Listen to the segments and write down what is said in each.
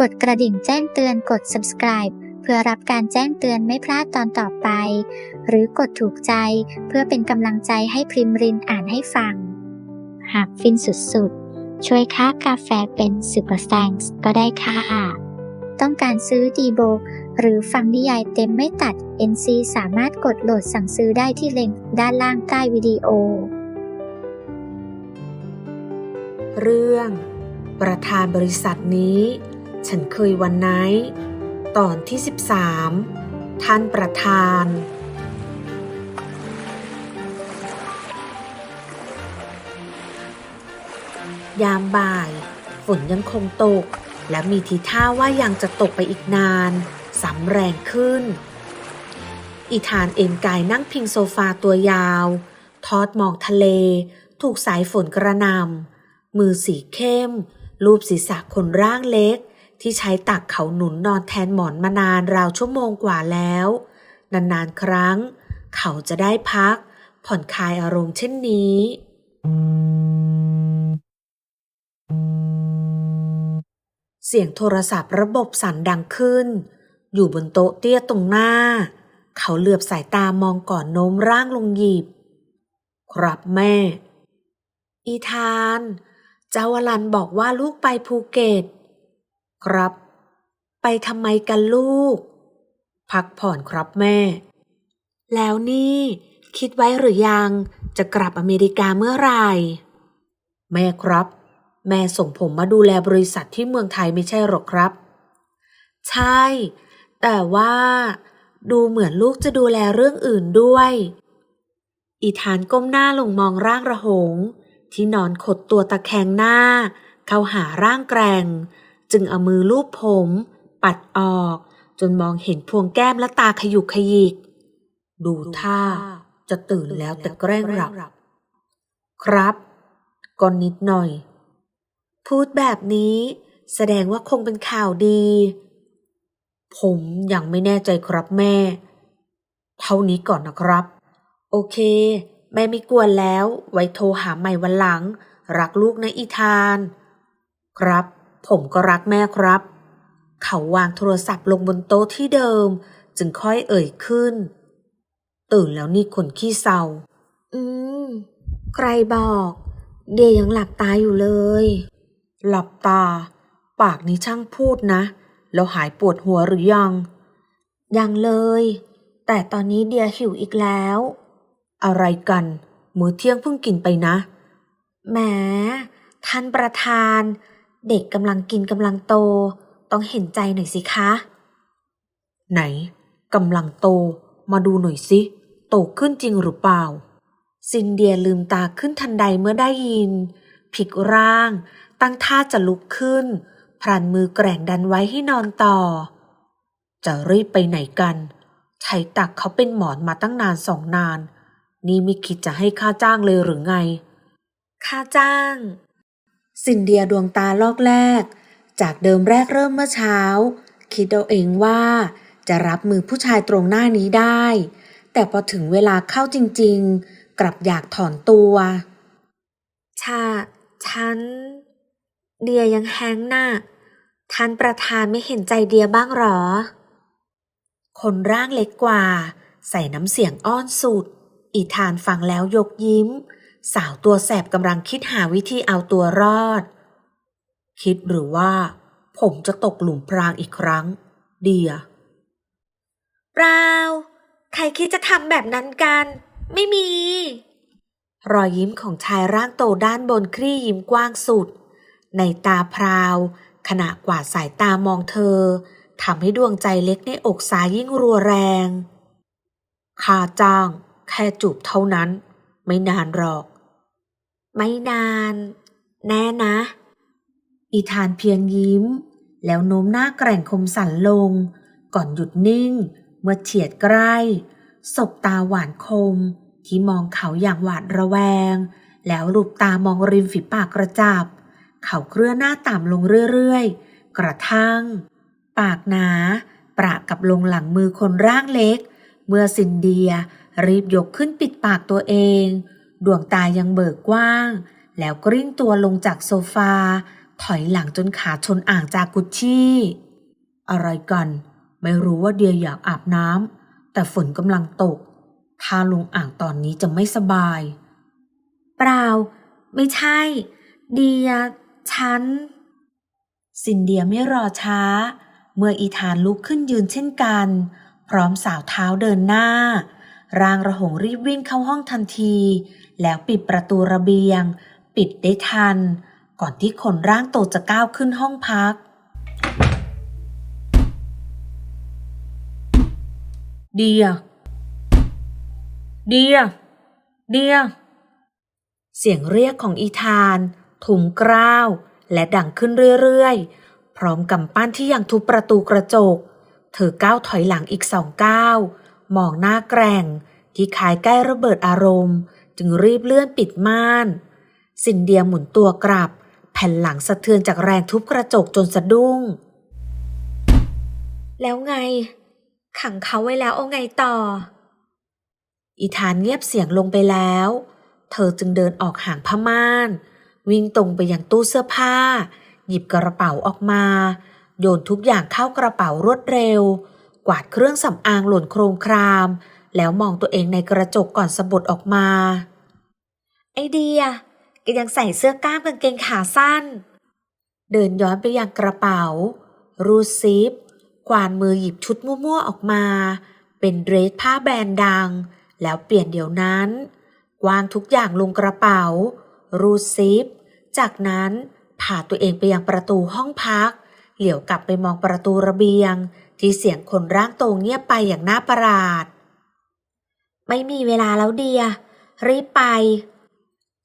กดกระดิ่งแจ้งเตือนกด subscribe เพื่อรับการแจ้งเตือนไม่พลาดตอนต่อไป หรือกดถูกใจเพื่อเป็นกำลังใจให้พริมรินอ่านให้ฟัง หากฟินสุดๆ ช่วยค่ากาแฟเป็นซูเปอร์แซงก็ได้ค่ะ ต้องการซื้อดีโบ หรือฟังนิยายเต็มไม่ตัด NC สามารถกดโหลดสั่งซื้อได้ที่ลิงก์ด้านล่างใต้วิดีโอ เรื่องประธานบริษัทนี้ ฉันเคยวันไนท์ตอนที่ 13 ท่านประธาน ยามบ่าย ฝนยังคงตก และมีทีท่าว่ายังจะตกไปอีกนานสำแรงขึ้น อีธานเอนกายนั่งพิงโซฟาตัวยาว ทอดมองทะเล ถูกสายฝนกระนำมือสีเข้ม รูปศีรษะคนร่างเล็ก ที่ใช้ตักเขาหนุนนอนแทนหมอนมานานราวชั่วโมงกว่าแล้ว นานๆครั้ง เขาจะได้พัก ผ่อนคลายอารมณ์เช่นนี้ เสียงโทรศัพท์ระบบสั่นดังขึ้น อยู่บนโต๊ะเตี้ยตรงหน้า เขาเหลือบสายตามองก่อนโน้มร่างลงหยิบ ครับแม่ อีธาน เจ้าวลันบอกว่าลูกไปภูเก็ต ครับ ไปทำไมกันลูก พักผ่อนครับแม่ แล้วนี่ คิดไว้หรือยังจะกลับอเมริกาเมื่อไหร่ แม่ครับ แม่ส่งผมมาดูแลบริษัทที่เมืองไทยไม่ใช่หรอกครับ ใช่ แต่ว่า ดูเหมือนลูกจะดูแลเรื่องอื่นด้วย อีธานก้มหน้าลงมองร่างระหง ที่นอนขดตัวตะแคงหน้า เข้าหาร่างแกร่ง จึงเอามือลูบผม ปัดออก จนมองเห็นพวงแก้มและตาขยุกขยิก ดูท่า จะตื่นแล้วแต่แกล้งหลับ ครับก็นิดหน่อย พูดแบบนี้ แสดงว่าคงเป็นข่าวดี ผมยังไม่แน่ใจครับแม่ เท่านี้ก่อนนะครับ โอเค แม่ไม่กวนแล้ว ไว้โทรหาใหม่วันหลัง รักลูกนะอีธาน ครับ ผมก็รักแม่ครับ เขาวางโทรศัพท์ลงบนโต๊ะที่เดิม จึงค่อยเอ่ยขึ้น ตื่นแล้วนี่คนขี้เศร้า อืม ใครบอก เดียยังหลับตาอยู่เลย หลับตา ปากนี้ช่างพูดนะ แล้วหายปวดหัวหรือยัง ยังเลย แต่ตอนนี้เดียหิวอีกแล้ว อะไรกัน มื้อเที่ยงเพิ่งกินไปนะ แหมท่านประธาน เด็กกำลังกินกำลังโต ต้องเห็นใจหน่อยสิคะ ไหนกำลังโต มาดูหน่อยสิ โตขึ้นจริงหรือเปล่า ซินเดียลืมตาขึ้นทันใดเมื่อได้ยินพลิกร่าง ตั้งท่าจะลุกขึ้น พรันมือแกร่งดันไว้ให้นอนต่อ จะรีบไปไหนกันใช้ตักเขาเป็นหมอนมาตั้งนานสองนาน นี่ไม่คิดจะให้ค่าจ้างเลยหรือไง ค่าจ้าง สินเดียดวงตาลอกแรก จากเดิมแรกเริ่มเมื่อเช้า คิดเอาเองว่าจะรับมือผู้ชายตรงหน้านี้ได้ แต่พอถึงเวลาเข้าจริง ๆ กลับอยากถอนตัวชาฉัน เดียยังแฮงหน่ะท่านประธานไม่เห็นใจเดียบ้างหรอ คนร่างเล็กกว่า ใส่น้ำเสียงอ้อนสุด อีธานฟังแล้วยกยิ้ม สาวตัวแสบกำลังคิดหาวิธีเอาตัวรอด คิดหรือว่า ผมจะตกหลุมพรางอีกครั้ง เดียเปล่า ใครคิดจะทำแบบนั้นกัน ไม่มี รอยยิ้มของชายร่างโตด้านบนคลี่ยิ้มกว้างสุด ในตาพราว ขณะกวาดสายตามองเธอทำให้ดวงใจเล็กในอกสายยิ่งรัวแรงค่าจ้าง แค่จูบเท่านั้น ไม่นานหรอก ไม่นาน แน่นะ อีธานเพียงยิ้ม แล้วโน้มหน้าแกร่งคมสันลง ก่อนหยุดนิ่ง เมื่อเฉียดใกล้สบตาหวานคม ที่มองเขาอย่างหวาดระแวง แล้วรูปตามองริมฝีปากกระจับ เขาเคลื่อนหน้าต่ำลงเรื่อยๆ กระทั่ง ปากหนา ประกับลงหลังมือคนร่างเล็ก เมื่อซินเดียรีบยกขึ้นปิดปากตัวเอง ดวงตายังเบิกกว้าง แล้วกริ้งตัวลงจากโซฟา ถอยหลังจนขาชนอ่างจากกุชชี่อะไรกัน ไม่รู้ว่าเดียอยากอาบน้ำแต่ฝนกำลังตก ถ้าลงอ่างตอนนี้จะไม่สบาย เปล่า ไม่ใช่ เดีย ฉันซินเดียไม่รอช้า เมื่ออีธานลุกขึ้นยืนเช่นกัน พร้อมสาวเท้าเดินหน้าร่างระหงรีบวิ่งเข้าห้องทันที แล้วปิดประตูระเบียง ปิดได้ทัน ก่อนที่คนร่างโตจะก้าวขึ้นห้องพัก เดีย เดีย เดีย เสียงเรียกของอีธานถุงกล้าวและดังขึ้นเรื่อยๆ พร้อมกำปั้นที่ยังทุบประตูกระจก เธอก้าวถอยหลังอีกสองก้าว มองหน้าแกร่ง ที่ขายใกล้ระเบิดอารมณ์ จึงรีบเลื่อนปิดม่านซินเดียหมุนตัวกลับ แผ่นหลังสะเทือนจากแรงทุบกระจกจนสะดุ้ง แล้วไง ขังเขาไว้แล้วเอาไงต่อ อีธานเงียบเสียงลงไปแล้ว เธอจึงเดินออกห่างผ้าม่าน วิ่งตรงไปยังตู้เสื้อผ้า หยิบกระเป๋าออกมา โยนทุกอย่างเข้ากระเป๋ารวดเร็ว กวาดเครื่องสำอางหล่นโครงคราม แล้วมองตัวเองในกระจกก่อนสะบัดออกมา ไอเดียแกยังใส่เสื้อกล้ามกางเกงขาสั้น เดินย้อนไปยังกระเป๋า รูดซิปกวานมือหยิบชุดมั่วๆออกมา เป็นเดรสผ้าแบรนด์ดัง แล้วเปลี่ยนเดี๋ยวนั้นวางทุกอย่างลงกระเป๋า รูดซิป จากนั้นพาตัวเองไปยังประตูห้องพัก เหลียวกลับไปมองประตูระเบียง ที่เสียงคนร่างโตเงียบไปอย่างน่าประหลาด ไม่มีเวลาแล้วเดีย รีบไป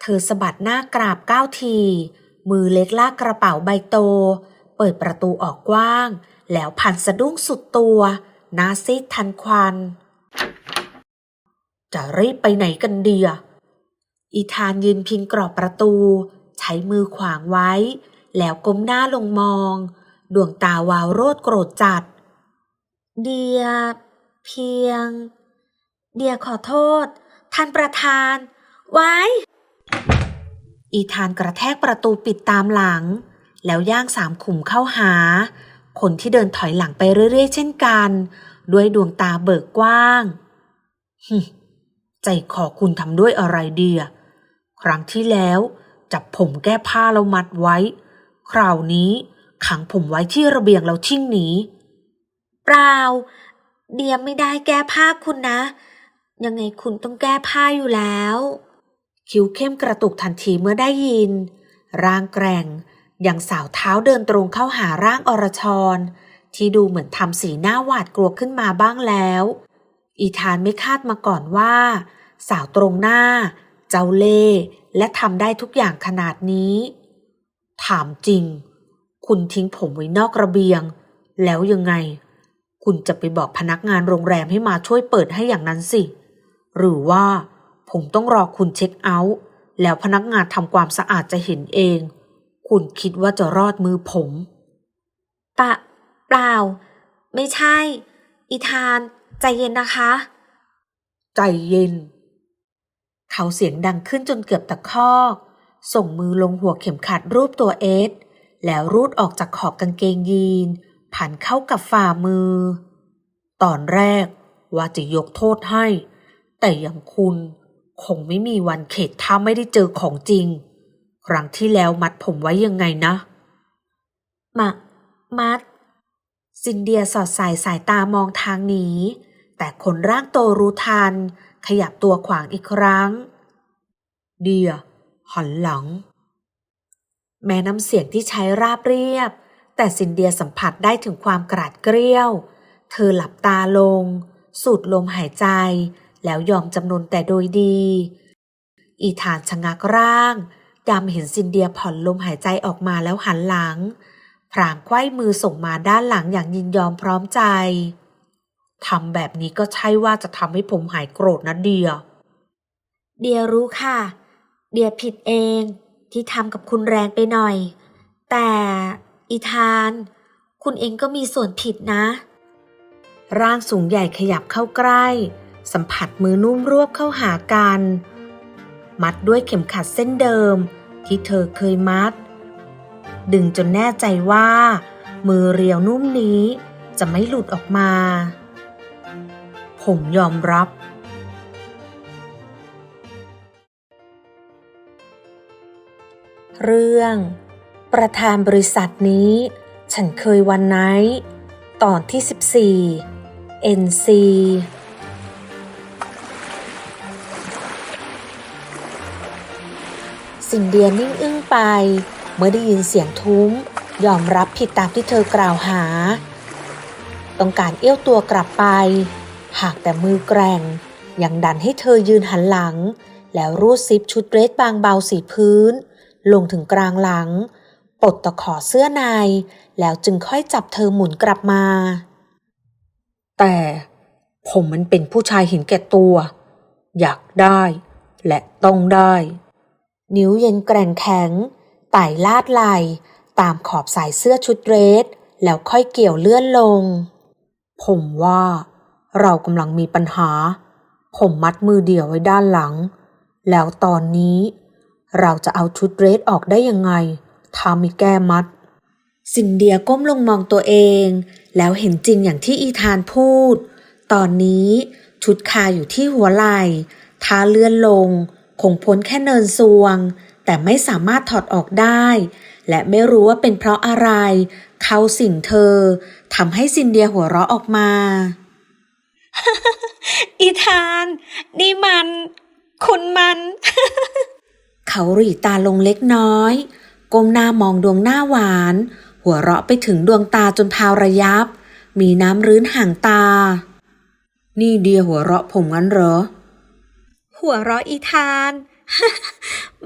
เธอสะบัดหน้ากราบก้าวที มือเล็กลากกระเป๋าใบโต เปิดประตูออกกว้าง แล้วพันสะดุ้งสุดตัวหน้าซีดทันควัน จะรีบไปไหนกันเดีย อีธานยืนพิงกรอบประตู ใช้มือขวางไว้ แล้วก้มหน้าลงมอง ดวงตาวาวโรดโกรธจัด เดีย เพียง เดียขอโทษ ท่านประธาน ไว้ อีธานกระแทกประตูปิดตามหลัง แล้วย่างสามขุมเข้าหา คนที่เดินถอยหลังไปเรื่อยๆ เช่นกัน ด้วยดวงตาเบิกกว้างฮึใจคอคุณทำด้วยอะไรเดียครั้งที่แล้ว จับผมแก้ผ้าแล้วมัดไว้ คราวนี้ขังผมไว้ที่ระเบียงแล้วชิ่งหนี เปล่า เดียไม่ได้แก้ผ้าคุณนะ ยังไงคุณต้องแก้ผ้าอยู่แล้ว คิ้วเข้มกระตุกทันทีเมื่อได้ยิน ร่างแกร่งอย่างสาวเท้าเดินตรงเข้าหาร่างอรชร ที่ดูเหมือนทำสีหน้าหวาดกลัวขึ้นมาบ้างแล้ว อีธานไม่คาดมาก่อนว่า สาวตรงหน้า เจ้าเล่และทำได้ทุกอย่างขนาดนี้ ถามจริง คุณทิ้งผมไว้นอกระเบียง แล้วยังไง คุณจะไปบอกพนักงานโรงแรมให้มาช่วยเปิดให้อย่างนั้นสิ หรือว่า ผมต้องรอคุณเช็คเอาท์แล้วพนักงานทำความสะอาดจะเห็นเอง คุณคิดว่าจะรอดมือผม ปะ เปล่า ไม่ใช่ อีธาน ใจเย็นนะคะ ใจเย็น เขาเสียงดังขึ้นจนเกือบตะคอก ส่งมือลงหัวเข็มขัดรูปตัวเอส แล้วรูดออกจากขอบกางเกงยีนผ่านเข้ากับฝ่ามือ ตอนแรกว่าจะยกโทษให้ แต่อย่างคุณคงไม่มีวันเข็ดถ้าไม่ได้เจอของจริง ครั้งที่แล้วมัดผมไว้ยังไงนะมะมัด ซินเดียสอดสายสายตามองทางหนีแต่คนร่างโตรู้ทัน ขยับตัวขวางอีกครั้ง เดียหันหลัง แม้น้ำเสียงที่ใช้ราบเรียบ แต่ซินเดียสัมผัสได้ถึงความกราดเกรี้ยว เธอหลับตาลง สูดลมหายใจ แล้วยอมจำนนแต่โดยดี อีธานชะงักร่างยามเห็นซินเดียผ่อนลมหายใจออกมาแล้วหันหลัง พรางไขว้มือส่งมาด้านหลังอย่างยินยอมพร้อมใจ ทำแบบนี้ก็ใช่ว่าจะทำให้ผมหายโกรธนะเดีย เดียรู้ค่ะ เดียผิดเองที่ทำกับคุณแรงไปหน่อย แต่อีธาน คุณเองก็มีส่วนผิดนะ ร่างสูงใหญ่ขยับเข้าใกล้ สัมผัสมือนุ่มรวบเข้าหากัน มัดด้วยเข็มขัดเส้นเดิมที่เธอเคยมัด ดึงจนแน่ใจว่า มือเรียวนุ่มนี้จะไม่หลุดออกมา ผมยอมรับ เรื่อง ประธานบริษัทนี้ ฉันเคยวันไนท์ตอนที่ 14 NC สินเดียนิ่งอึ้งไป เมื่อได้ยินเสียงทุ้ม ยอมรับผิดตามที่เธอกล่าวหา ต้องการเอี้ยวตัวกลับไป หากแต่มือแกร่ง ยังดันให้เธอยืนหันหลัง แล้วรูดซิปชุดเดรสบางเบาสีพื้น ลงถึงกลางหลังปลดตะขอเสื้อใน แล้วจึงค่อยจับเธอหมุนกลับมา แต่ผมมันเป็นผู้ชายเห็นแก่ตัว อยากได้ และต้องได้ นิ้วเย็นแกร่งแข็งไต่ลาดไหลตามขอบสายเสื้อชุดเรส แล้วค่อยเกี่ยวเลื่อนลง ผมว่า เรากำลังมีปัญหา ผมมัดมือเดี่ยวไว้ด้านหลัง แล้วตอนนี้ เราจะเอาชุดเรสออกได้ยังไงถ้าม่แก้มัดซินเดียก้มลงมองตัวเอง แล้วเห็นจริงอย่างที่อีธานพูด ตอนนี้ชุดคาอยู่ที่หัวไหล่ท้าเลื่อนลง คงพ้นแค่เนินซวง แต่ไม่สามารถถอดออกได้ และไม่รู้ว่าเป็นเพราะอะไร เขาสิ่งเธอทำให้ซินเดียหัวเราะออกมา อีธาน นี่มัน คุณมัน เขาหรีตาลงเล็กน้อยก้มหน้ามองดวงหน้าหวาน หัวเราะไปถึงดวงตาจนพาวระยับ มีน้ำรื้นห่างตา นี่เดียหัวเราะผมงั้นเหรอ หัวเราะอีธาน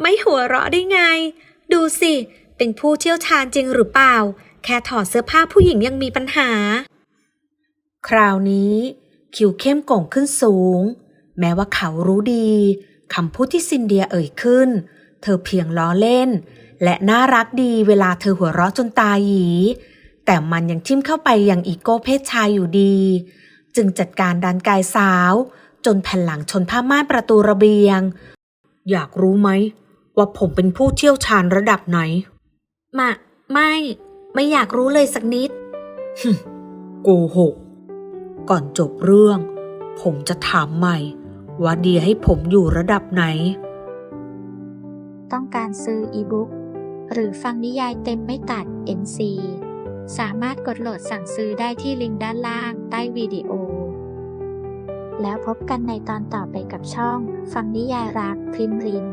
ไม่หัวเราะได้ไง ดูสิ เป็นผู้เชี่ยวชาญจริงหรือเปล่า แค่ถอดเสื้อผ้าผู้หญิงยังมีปัญหา คราวนี้ คิวเข้มก่งขึ้นสูง แม้ว่าเขารู้ดีคำพูดที่ซินเดียเอ่ยขึ้น เธอเพียงล้อเล่น และน่ารักดีเวลาเธอหัวเราะจนตาหยี แต่มันยังทิ่มเข้าไปอยังอีโก้เพศชายอยู่ดี จึงจัดการดันกายสาว จนแผ่นหลังชนผ้าม่านประตูระเบียง อยากรู้ไหม ว่าผมเป็นผู้เชี่ยวชาญระดับไหน มา ไม่ ไม่อยากรู้เลยสักนิดโกหก ก่อนจบเรื่อง ผมจะถามใหม่ ว่าเดียให้ผมอยู่ระดับไหน ต้องการซื้ออีบุ๊กหรือฟังนิยายเต็มไม่ตัด NC สามารถกดโหลดสั่งซื้อได้ที่ลิงก์ด้านล่างใต้วิดีโอ แล้วพบกันในตอนต่อไปกับช่อง ฟังนิยายรักพริมริน